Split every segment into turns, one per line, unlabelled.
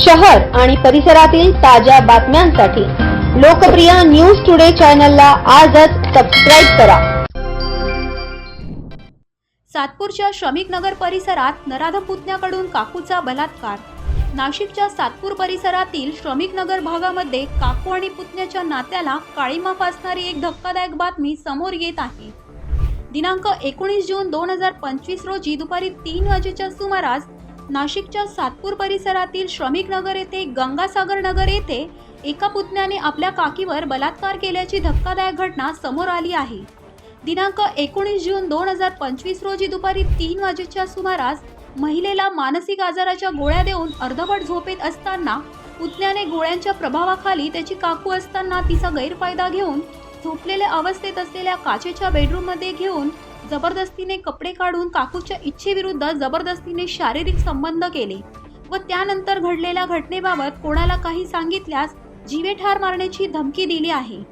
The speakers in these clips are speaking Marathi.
शहर आणि परिसरातील ताज्या बातम्यांसाठी लोकप्रिय न्यूज टुडे चॅनलला आजच सबस्क्राईब करा.
सातपूरच्या श्रमिक नगर परिसरात नराधम पुतण्याकडून काकूचा बलात्कार. नाशिकच्या सातपूर परिसरातील श्रमिक नगर भागामध्ये काकू आणि पुतण्याच्या नात्याला काळीमा फासणारी एक धक्कादायक बातमी समोर येत आहे. दिनांक एकोणीस जून दोन हजार पंचवीस रोजी दुपारी तीन वाजेच्या सुमारास नाशिकच्या सातपूर परिसरातील श्रमिक नगर येथे गंगासागर नगर येथे एका पुतण्याने आपल्या काकीवर बलात्कार केल्याची धक्कादायक घटना समोर आली आहे. दिनांक एकोणीस जून दोन हजार पंचवीस रोजी दुपारी तीन वाजेच्या सुमारास महिलेला मानसिक आजाराच्या गोळ्या देऊन अर्धवट झोपेत असताना पुतण्याने गोळ्यांच्या प्रभावाखाली त्याची काकू असताना तिचा गैरफायदा घेऊन झोपलेल्या अवस्थेत असलेल्या काचेच्या बेडरूममध्ये घेऊन जबरदस्तीने कपडे काढून काकूच्या इच्छेविरुद्ध जबरदस्तीने शारीरिक संबंध केले व त्यानंतर घडलेल्या घटनेबाबत कोणाला काही सांगितल्यास जीवे ठार मारण्याची धमकी दिली आहे.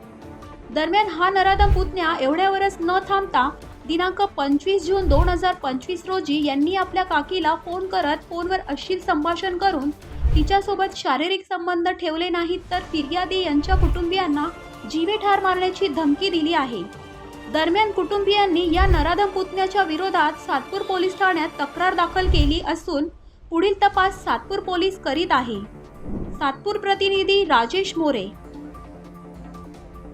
दरम्यान हा नराधम पुतण्या एवढ्यावरच न थांबता दिनांक पंचवीस जून दोन हजार पंचवीस रोजी यांनी आपल्या काकीला फोन करत फोनवर अश्लील संभाषण करून तिच्यासोबत शारीरिक संबंध ठेवले नाहीत तर फिर्यादी यांच्या कुटुंबियांना जीवे ठार मारण्याची धमकी दिली आहे. दरम्यान कुटुंबियांनी या नराधम पुतण्याच्या विरोधात सातपूर पोलीस ठाण्यात तक्रार दाखल केली असून पुढील तपास सातपूर पोलीस करीत आहे. सातपूर प्रतिनिधी राजेश मोरे.